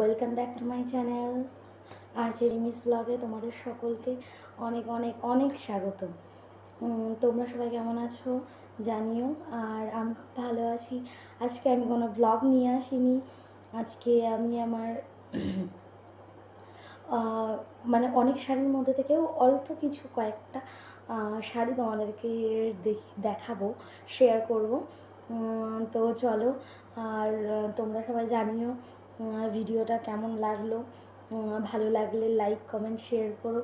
Welcome back to my channel R miss ব্লগে তোমাদের সকলকে অনেক অনেক অনেক স্বাগত। তোমরা সবাই কেমন আছো? জানিও। আর আমি খুব ভালো আছি। আজকে আমি কোনো ব্লগ নিয়ে আসিনি। আজকে আমি আমার মানে অনেক শাড়ির মধ্যে থেকেও অল্প কিছু কয়েকটা শাড়ি তোমাদেরকে দেখ- দেখাবো শেয়ার করব। তো চলো। আর তোমরা সবাই জানিও ভিডিওটা কেমন লাগল? ভালো লাগলে লাইক কমেন্ট শেয়ার করো।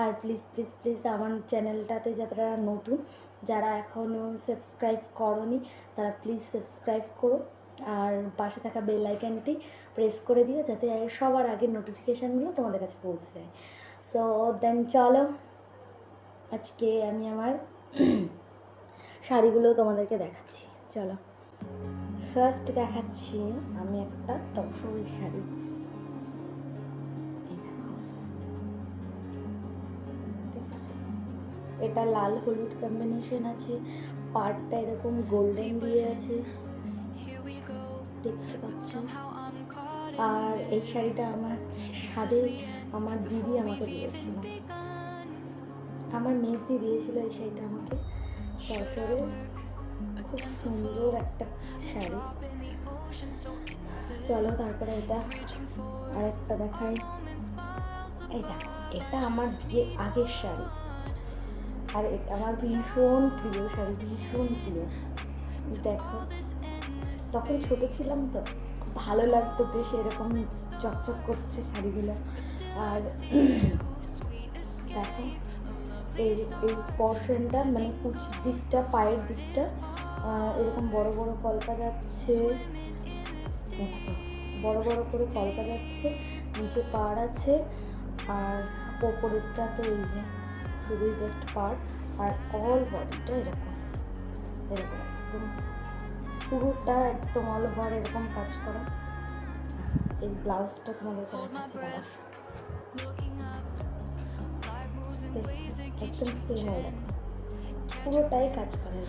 আর প্লিজ প্লিজ প্লিজ আমার চ্যানেলটাতে যারা নতুন, যারা এখনও সাবস্ক্রাইব করনি, তারা প্লিজ সাবস্ক্রাইব করো। আর পাশে থাকা বেল আইকনটি প্রেস করে দিও, যাতে সবার আগে নোটিফিকেশানগুলো তোমাদের কাছে পৌঁছে যায়। সো দেন চলো, আজকে আমি আমার শাড়িগুলো তোমাদেরকে দেখাচ্ছি। চলো। ফার্স্ট দেখাচ্ছি আমি একটা টপসই শাড়ি। এটা লাল হলুদ কম্বিনেশন আছে পাড়টা এরকম গোল্ডেন দিয়ে আছে। দেখতে পাচ্ছ? আর এই শাড়িটা আমার স্বাদে আমার দিদি আমাকে দিয়েছিল। আমার মেজদি দিয়েছিল এই শাড়িটা আমাকে। তারপরে খুব সুন্দর একটা শাড়ি। চলো তারপরে এটা আরেকটা দেখাই। এই দেখো, এটা আমার বিয়ে আগের শাড়ি। আর এটা আমার ভীষণ প্রিয় শাড়ি, ভীষণ প্রিয়। দেখো, তখন ছোট ছিলাম তো, ভালো লাগতো বেশ এরকম চকচক করছে শাড়িগুলো। আর দেখো, এই এই পর্শনটা মানে কুচির দিকটা, পায়ের দিকটা এরকম বড় বড় কলকা যাচ্ছে। বড় বড় করে কলকা যাচ্ছে নিচে পাড় আছে আর ওপরেরটা তো এই যে শুধুই জাস্ট পাড় আর অল বডিটা এরকম এরকম একদম পুরোটা একদম অল ওভার এরকম কাজ করা। এই ব্লাউজটা তোমাদেরকে দেখাচ্ছি দাঁড়া একদম সেম পুরোটাই কাজ করা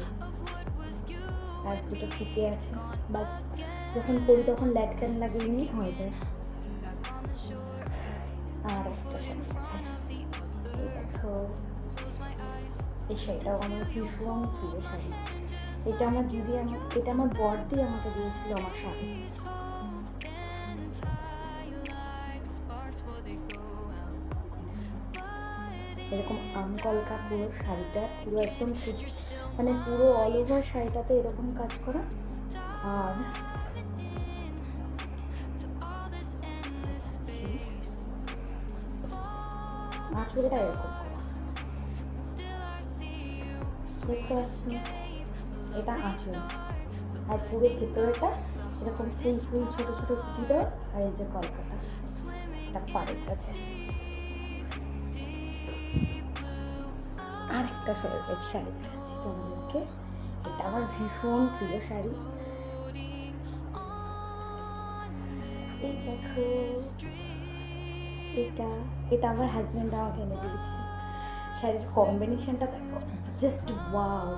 আর দুটো ফিতে আছে, বাস। যখন করি তখন ল্যাটকান লাগিয়ে নিয়ে হয়ে যায়। আর একটা এই শাড়িটাও আমার ভীষণ প্রিয় শাড়ি। এটা আমার দিদি আমার এটা আমার বর আমাকে দিয়েছিল আমার শাড়ি। এরকম আম কলকা পুরো শাড়িটা পুরো একদম মানে পুরো অল ওভার শাড়িটাতে এরকম কাজ করা। আর এরকম। এটা আর পুরো ভেতরেটা এরকম ফুল ফুল ছোট ছোট আর এই যে কলকাতা। এটা কাছে। আর একটা ফেভারিট শাড়ি দেখাচ্ছি তোমাদেরকে। এটা আমার ভীষণ প্রিয় শাড়ি। দেখো, এটা এটা আমার হাজব্যান্ড আমাকে দিয়েছে। শাড়ির কম্বিনেশনটা দেখো জাস্ট ওয়াও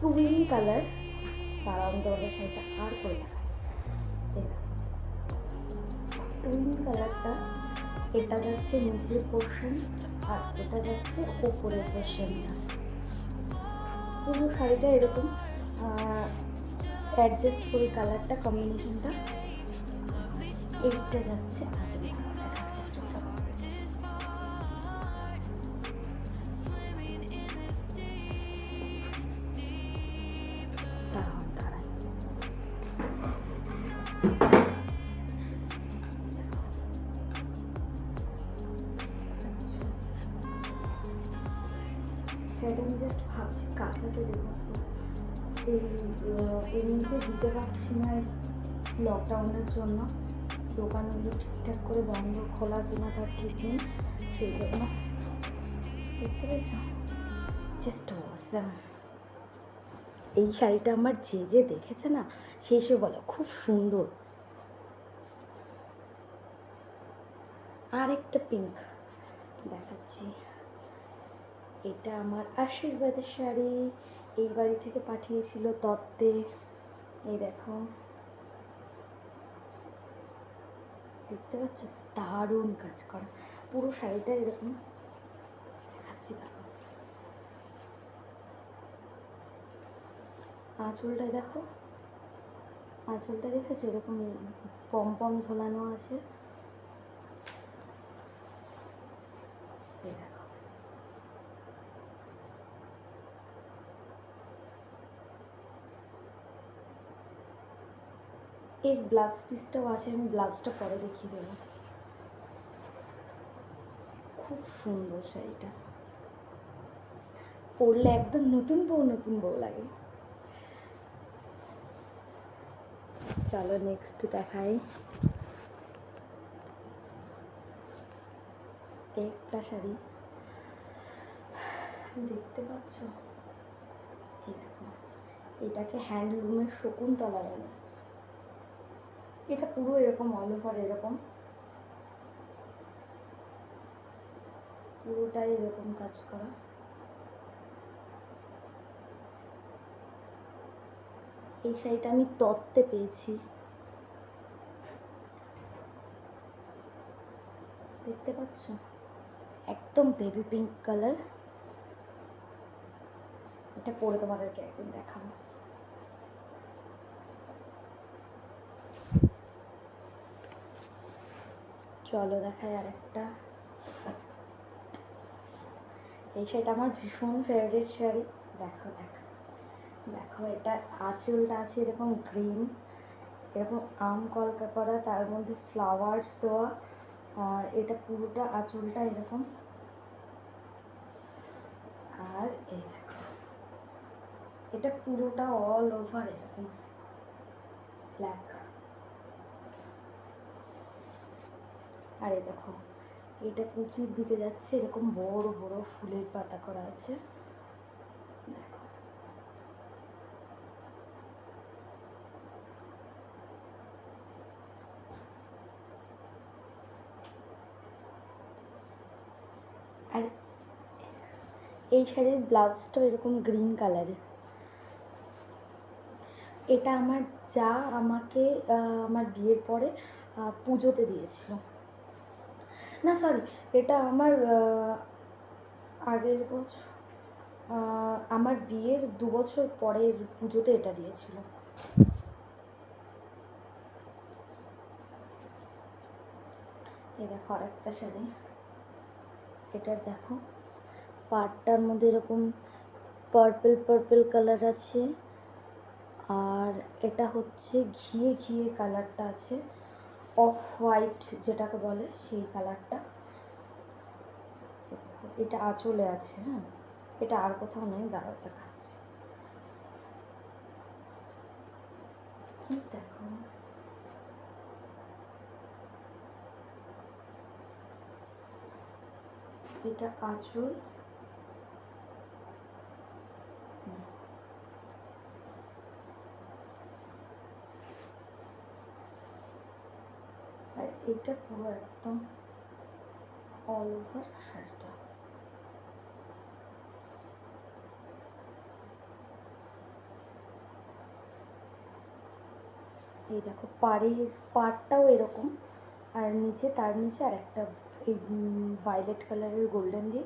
টুইন কালার আমি তোমাদের আর করে দেখাই। টুইন কালারটা এটা যাচ্ছে নিচের পোর্শন আর এটা যাচ্ছে ওপরের পোর্শনটা পুরো শাড়িটা এরকম অ্যাডজাস্ট করে কালারটা কম্বিনেশনটা এইটা যাচ্ছে আজও দিতে পারছি না লকডাউনের জন্য। দোকানগুলো ঠিকঠাক করে বন্ধ, খোলা কিনা তার ঠিক নেই। সেই জন্য দেখতে পেয়েছ? অসাম এই শাড়িটা আমার যে যে দেখেছে না সেই সে বলে, খুব সুন্দর। আর একটা পিঙ্ক দেখাচ্ছি। এটা আমার আশীর্বাদের শাড়ি। এই বাড়ি থেকে পাঠিয়েছিল তত্ত্বে। এই দেখো। দেখতে পাচ্ছ? দারুণ কাজ করা। পুরো শাড়িটা এরকম দেখাচ্ছি দেখো। আঁচলটা দেখো। আঁচলটা দেখেছ? এরকম পম পম ঝোলানো আছে এই দেখো এর ব্লাউজ পিসটাও আছে, আমি ব্লাউজটা পরে দেখিয়ে দেবো। খুব সুন্দর শাড়িটা। পরলে একদম নতুন বউ নতুন বউ লাগে। চলো নেক্সট দেখাই। একটা শাড়ি। দেখতে পাচ্ছ? এটাকে হ্যান্ডলুমের শকুন্তলা বলে। এটা পুরো এরকম অল ওভার এরকম। পুরোটাই এরকম কাজ করা। এই শাড়িটা আমি তত্ত্বে পেয়েছি। দেখতে পাচ্ছ? একদম বেবি পিঙ্ক কালার এটা পরে তোমাদেরকে একদিন দেখাবো। চলো দেখাই আরেকটা। এই শাড়িটা আমার ভীষণ ফেভারিট শাড়ি। দেখো দেখো। দেখো, এটা আঁচলটা আছে এরকম গ্রিন এরকম আম কলকা করা, তার মধ্যে ফ্লাওয়ার্স দেওয়া, আর এটা পুরোটা আঁচলটা এরকম। আর এই এটা পুরোটা অল ওভার এরকম। ব্ল্যাক আর দেখো, এটা কুচির দিকে যাচ্ছে, এরকম বড় বড় ফুলের পাতা করা আছে। দেখো। আর এই শাড়ির ব্লাউজটা এরকম গ্রিন কালারের। এটা আমার যা আমাকে আমার বিয়ের পরে পুজোতে দিয়েছিল। না সরি এটা আমার আগের বছর আমার বিয়ের দু বছর পরের পুজোতে এটা দিয়েছিল। এই দেখো আর একটা শাড়ি। এটার দেখো পাটটার মধ্যে এরকম পার্পল পার্পল কালার আছে, আর এটা হচ্ছে ঘিয়ে ঘিয়ে কালারটা আছে। অফ হোয়াইট যেটাকে বলে সেই কালারটা। এটা আঁচলে আছে হ্যাঁ? এটা আর কোথাও নেই দাঁড়া দেখাচ্ছি। দেখো। এটা আঁচল। এটা পুরো একদম অল ওভার শাড়িটা এই দেখো পাড়ের পাড়টাও এরকম, আর নিচে, তার নিচে আর একটা এই ভায়োলেট কালারের গোল্ডেন দিয়ে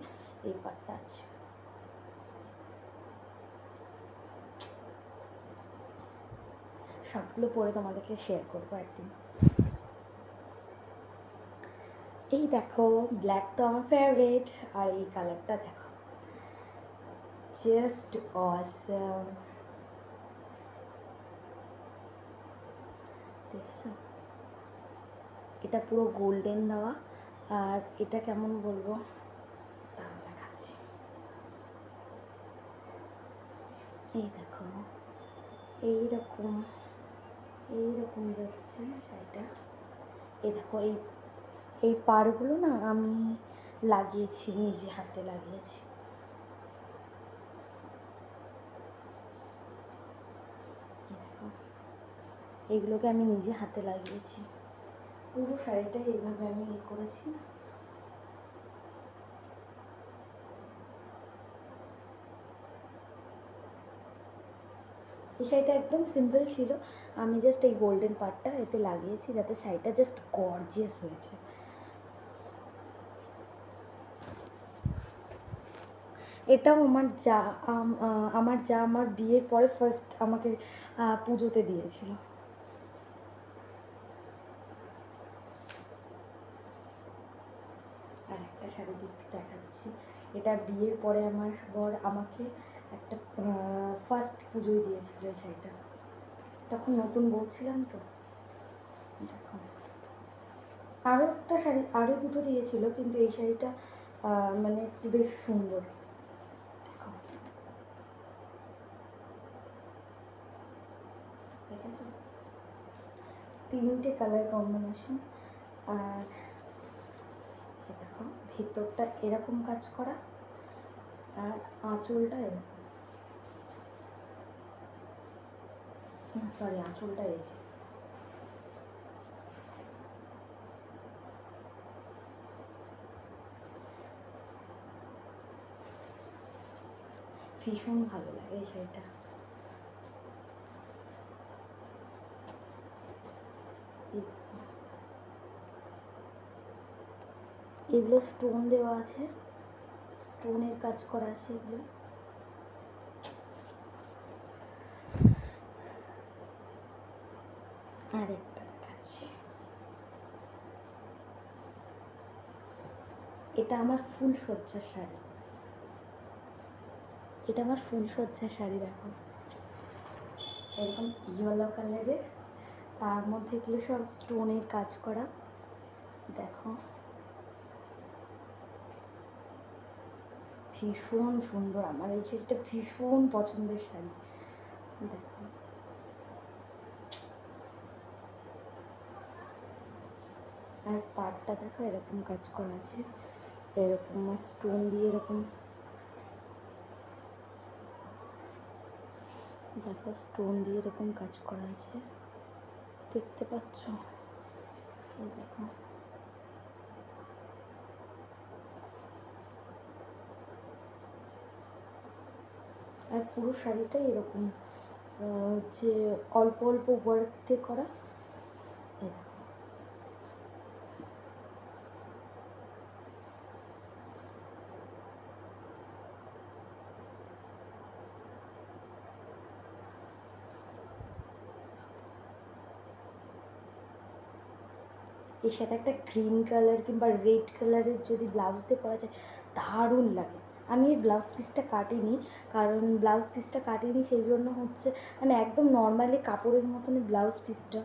এই পাড়টা আছে। সবগুলো পরে তোমাদেরকে শেয়ার করব একদিন। এই দেখো ব্ল্যাক তো আমার ফেভারিট আর এই কালারটা দেখো। জাস্ট অসম দেখেছ? এটা পুরো গোল্ডেন দেওয়া, আর এটা কেমন বলব? দেখাচ্ছি। এই দেখো, এইরকম এইরকম যাচ্ছে শাড়িটা। এই দেখো, এই এই পাড়গুলো না আমি লাগিয়েছি, নিজে হাতে লাগিয়েছি। এগুলোকে আমি নিজে হাতে লাগিয়েছি। পুরো শাড়িটা এইভাবে আমি ইয়ে করেছি। এই শাড়িটা একদম সিম্পল ছিল। আমি জাস্ট এই গোল্ডেন পার্টটা এতে লাগিয়েছি যাতে শাড়িটা জাস্ট গর্জিয়াস হয়েছে। এটাও আমার যা, আম- আমার যা, আমার বিয়ের পরে ফার্স্ট আমাকে পুজোতে দিয়েছিল। আর একটা শাড়ি দেখ- দেখাচ্ছি। এটা বিয়ের পরে আমার বর আমাকে একটা ফার্স্ট পুজোয় দিয়েছিল এই শাড়িটা। তখন নতুন বউ ছিলাম তো। দেখো। আরও একটা শাড়ি আরও দুটো দিয়েছিল, কিন্তু এই শাড়িটা মানে বেশ সুন্দর দেখো দেখেছ তিনটে কালার কম্বিনেশন আর দেখো, ভেতরটা এরকম কাজ করা, আর আঁচলটা এরকম। সরি আঁচলটা এই যে। ভীষণ ভালো লাগে এই শাড়িটা এই দেখো। এগুলো স্টোন দেওয়া আছে। স্টোনের কাজ করা আছে এগুলো। আর একটা দেখাচ্ছি। এটা আমার ফুল সজ্জার শাড়ি। এটা আমার ফুল সজ্জার শাড়ি দেখো এরকম ইয়েলো কালারের তার মধ্যে এগুলো সব স্টোনের কাজ করা। দেখো। ভীষণ সুন্দর। আমার এই শাড়িটা ভীষণ পছন্দের শাড়ি। দেখো আর পাটটা দেখো, এরকম কাজ করা আছে। এরকম স্টোন দিয়ে এরকম। দেখো স্টোন দিয়ে এরকম কাজ করা আছে। দেখতে পাচ্ছ? এই দেখো। আর পুরো শাড়িটা এরকম যে অল্প অল্প ওয়ার্ক দিয়ে করা এর সাথে একটা গ্রিন কালার কিংবা রেড কালারের যদি ব্লাউজ দিয়ে পরা যায়, দারুণ লাগে। আমি ব্লাউজ পিসটা কাটিনি, কারণ ব্লাউজ পিসটা কাটিনি সেই জন্য হচ্ছে মানে একদম নর্মালি কাপড়ের মতনই ব্লাউজ পিসটা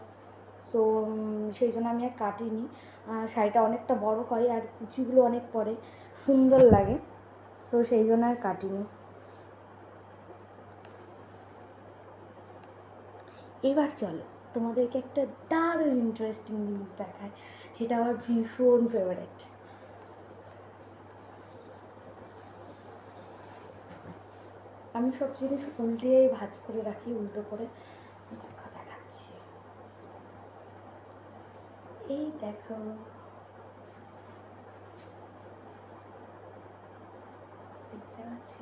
তো সেই জন্য আমি আর কাটিনি। শাড়িটা অনেকটা বড় হয় আর কুচিগুলো অনেক পরে, সুন্দর লাগে। সো সেই জন্য আর কাটিনি। এবার চলো, তোমাদেরকে একটা দারুণ ইন্টারেস্টিং জিনিস দেখায়। যেটা আমার ভীষণ ফেভারেট আমি সব জিনিস উল্টিয়েই ভাজ করে রাখি, উল্টো করে দেখো দেখাচ্ছি। এই দেখো। দেখতে পাচ্ছ?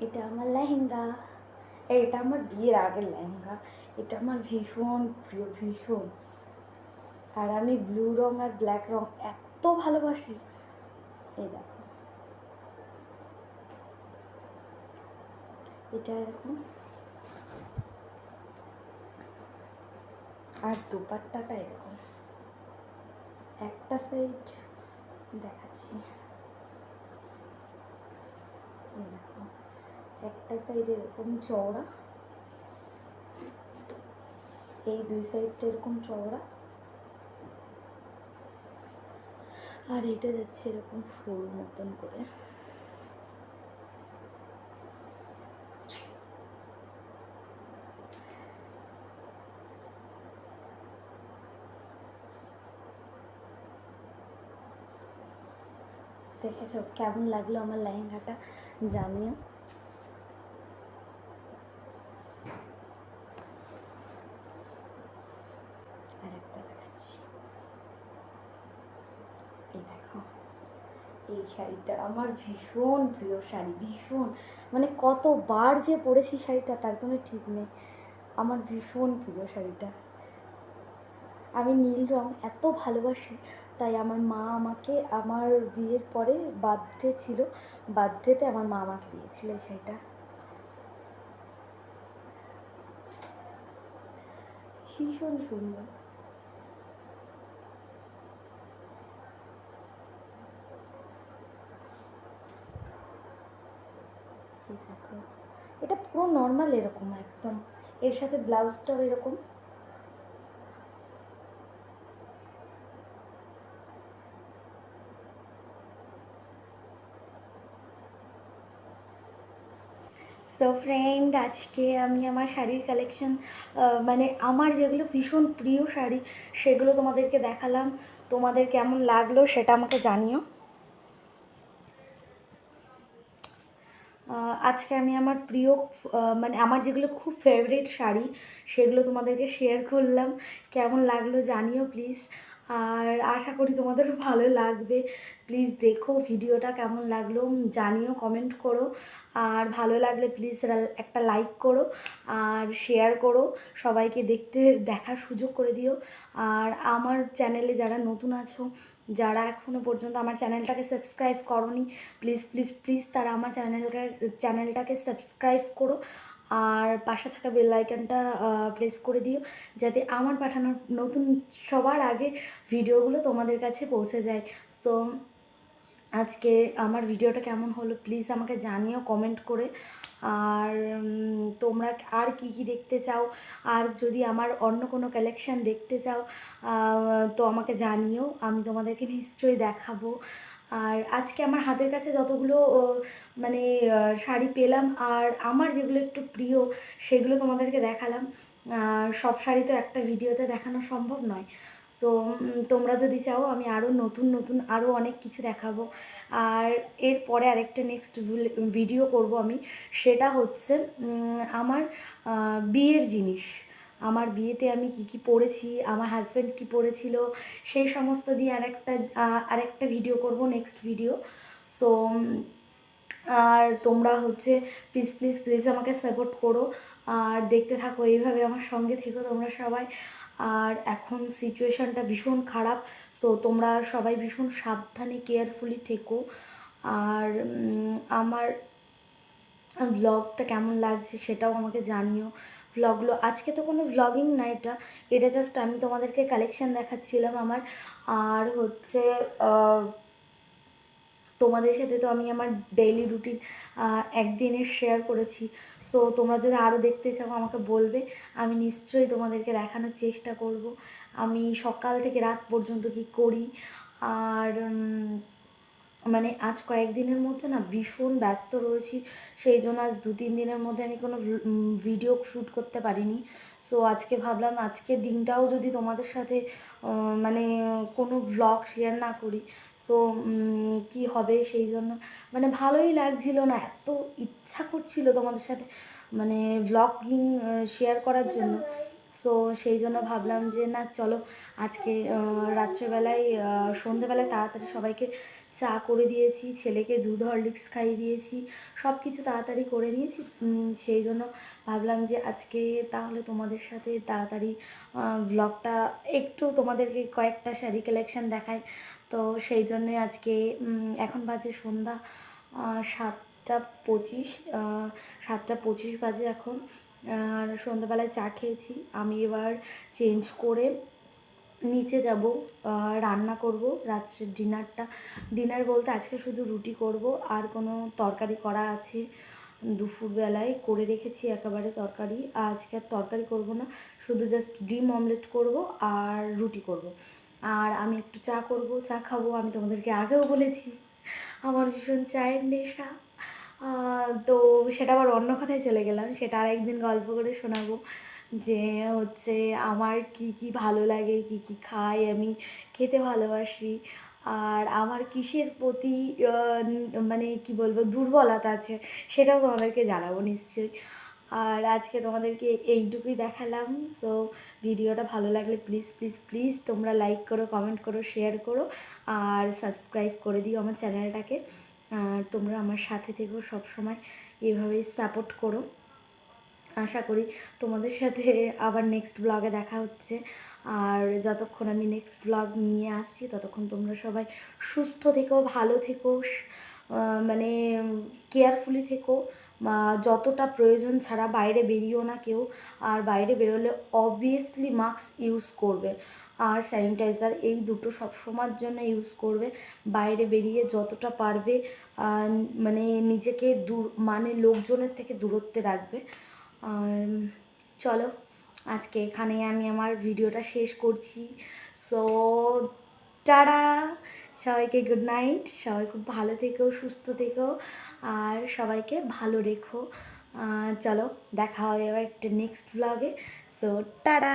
এটা আমার লেহেঙ্গা। এটা আমার বিয়ের আগের লেহেঙ্গা। এটা আমার ভীষণ প্রিয়, ভীষণ। আর আমি ব্লু রং আর ব্ল্যাক রং এত ভালোবাসি। এই দেখো। এটা এরকম আর দুপাট্টাটা এরকম। একটা সাইড দেখাচ্ছি। একটা সাইড এরকম চওড়া। এই দুই সাইডটা এরকম চওড়া। আর এটা যাচ্ছে এরকম ফুল মতন করে। দেখেছ কেমন লাগল আমার লেহেঙ্গাটা? জানিও আর একটা দেখাচ্ছি এই দেখো এই শাড়িটা আমার ভীষণ প্রিয় শাড়ি, ভীষণ। মানে কতবার যে পরেছি শাড়িটা, তার কোনো ঠিক নেই। আমার ভীষণ প্রিয় শাড়িটা। আমি নীল রং এত ভালোবাসি, তাই আমার মা আমাকে, আমার বিয়ের পরে বার্থডে ছিল, বার্থডেতে আমার মা আমাকে দিয়েছিল এই শাড়িটা। ভীষণ সুন্দর এই দেখো এটা পুরো নর্মাল এরকম একদম। এর সাথে ব্লাউজটাও এরকম। সো ফ্রেন্ড আজকে আমি আমার শাড়ির কালেকশন মানে আমার যেগুলো ভীষণ প্রিয় শাড়ি, সেগুলো তোমাদেরকে দেখালাম। তোমাদের কেমন লাগল সেটা আমাকে জানিও। আজকে আমি আমার প্রিয় মানে আমার যেগুলো খুব ফেভারিট শাড়ি, সেগুলো তোমাদেরকে শেয়ার করলাম। কেমন লাগল জানিও প্লিজ আর আশা করি তোমাদের ভালো লাগবে। প্লিজ দেখো ভিডিওটা কেমন লাগল জানিও কমেন্ট করো। আর ভালো লাগলে প্লিজ একটা লাইক করো আর শেয়ার করো। সবাইকে দেখতে, দেখার সুযোগ করে দিও। আর আমার চ্যানেলে যারা নতুন আছো যারা এখনও পর্যন্ত আমার চ্যানেলটাকে সাবস্ক্রাইব করনি প্লিজ প্লিজ প্লিজ তারা আমার চ্যানেলকে, চ্যানেলটাকে সাবস্ক্রাইব করো। আর পাশে থাকা বেল আইকনটা প্রেস করে দিও, যাতে আমার পাঠানো নতুন সবার আগে ভিডিওগুলো তোমাদের কাছে পৌঁছে যায়। সো আজকে আমার ভিডিওটা কেমন হলো প্লিজ আমাকে জানিও কমেন্ট করে। আর তোমরা আর কি কি দেখতে চাও? আর যদি আমার অন্য কোনো কালেকশান দেখতে চাও তো আমাকে জানিও, আমি তোমাদেরকে নিশ্চয়ই দেখাবো। আর আজকে আমার হাতের কাছে যতগুলো মানে শাড়ি পেলাম, আর আমার যেগুলো একটু প্রিয়, সেগুলো তোমাদেরকে দেখালাম। সব শাড়ি তো একটা ভিডিওতে দেখানো সম্ভব নয়। তো তোমরা যদি চাও, আমি আরও নতুন নতুন আরও অনেক কিছু দেখাবো। আর এরপরে আরেকটা নেক্সট ভিডিও করব আমি। সেটা হচ্ছে আমার বিয়ের জিনিস। আমার বিয়েতে আমি কি কি পড়েছি, আমার হাজব্যান্ড কি পরেছিল সেই সমস্ত দিয়ে আরেকটা আরেকটা ভিডিও করব নেক্সট ভিডিও সো আর তোমরা হচ্ছে প্লিজ প্লিজ প্লিজ আমাকে সাপোর্ট করো। আর দেখতে থাকো, এইভাবে আমার সঙ্গে থেকো তোমরা সবাই। আর এখন সিচুয়েশানটা ভীষণ খারাপ। তো তোমরা সবাই ভীষণ সাবধানে কেয়ারফুলি থেকো। আর আমার ব্লগটা কেমন লাগছে সেটাও আমাকে জানিও। ব্লগগুলো আজকে তো কোনো ব্লগিং না এটা। এটা জাস্ট আমি তোমাদেরকে কালেকশন দেখাচ্ছিলাম আমার। আর হচ্ছে তোমাদের সাথে তো আমি আমার ডেইলি রুটিন একদিনের শেয়ার করেছি। সো তোমরা যদি আরও দেখতে চাও, আমাকে বলবে। আমি নিশ্চয়ই তোমাদেরকে দেখানোর চেষ্টা করব। আমি সকাল থেকে রাত পর্যন্ত কি করি? আর মানে আজ কয়েকদিনের মধ্যে না ভীষণ ব্যস্ত রয়েছি। সেই জন্য আজ দু তিন দিনের মধ্যে আমি কোনো ভিডিও শ্যুট করতে পারিনি। সো আজকে ভাবলাম আজকের দিনটাও যদি তোমাদের সাথে মানে কোনো ব্লগ শেয়ার না করি সো কি হবে সেই জন্য মানে ভালোই লাগছিল না, এত ইচ্ছা করছিল তোমাদের সাথে মানে ব্লগিং শেয়ার করার জন্য। সো সেই জন্য ভাবলাম যে না, চলো আজকে রাত্রেবেলায় সন্ধেবেলায় তাড়াতাড়ি সবাইকে চা করে দিয়েছি, ছেলেকে দুধ, হরলিক্স খাইয়ে দিয়েছি সব কিছু তাড়াতাড়ি করে নিয়েছি। সেই জন্য ভাবলাম যে আজকে তাহলে তোমাদের সাথে তাড়াতাড়ি ব্লগটা একটু তোমাদেরকে কয়েকটা শাড়ি কালেকশন দেখায় তো সেই জন্যই আজকে এখন বাজে সন্ধ্যা সাতটা পঁচিশ সাতটা পঁচিশ বাজে এখন, আর সন্ধ্যাবেলায় চা খেয়েছি। আমি এবার চেঞ্জ করে নিচে যাব রান্না করব, রাত্রের ডিনারটা। ডিনার বলতে আজকে শুধু রুটি করব, আর কোনো তরকারি করা আছে। দুপুরবেলায় করে রেখেছি একেবারে তরকারি, আজকে আর তরকারি করব না, শুধু জাস্ট ডিম অমলেট করব আর রুটি করব। আর আমি একটু চা করব, চা খাব, আমি তোমাদেরকে আগেও বলেছি। আমার ভীষণ চায়ের নেশা। তো সেটা আবার অন্য কথায় চলে গেলাম, সেটা আর একদিন গল্প করে শোনাবো যে হচ্ছে আমার কি কি ভালো লাগে, কি কি খাই, আমি খেতে ভালোবাসি। আর আমার কিসের প্রতি মানে কি বলব, দুর্বলতা আছে, সেটাও তোমাদেরকে জানাব নিশ্চয়ই। আর আজকে তোমাদেরকে এইটুকুই দেখালাম। সো ভিডিওটা ভালো লাগলে প্লিজ প্লিজ প্লিজ তোমরা লাইক করো কমেন্ট করো শেয়ার করো আর সাবস্ক্রাইব করে দিও আমার চ্যানেলটাকে আর তোমরা আমার সাথে থেকেও সবসময়, এভাবেই সাপোর্ট করো। আশা করি তোমাদের সাথে আবার নেক্সট ব্লগে দেখা হচ্ছে। আর যতক্ষণ আমি নেক্সট ব্লগ নিয়ে আসছি, ততক্ষণ তোমরা সবাই সুস্থ থেকো, ভালো থেকো মানে কেয়ারফুলি থেকো। যতটা প্রয়োজন ছাড়া বাইরে বেরিও না কেউ, আর বাইরে বেরোলে অবভিয়াসলি মাস্ক ইউজ করবে। আর স্যানিটাইজার এই দুটো সবসময়ের জন্য ইউজ করবে। বাইরে বেরিয়ে যতটা পারবে মানে নিজেকে দূর মানে লোকজনের থেকে দূরত্বে রাখবে। আর চলো, আজকে এখানে আমি আমার ভিডিওটা শেষ করছি। সো টাটা সবাইকে গুড নাইট সবাই খুব ভালো থেকো, সুস্থ থেকো, আর সবাইকে ভালো রেখো। চলো, দেখা হবে এবার একটা নেক্সট ব্লগে সো টাটা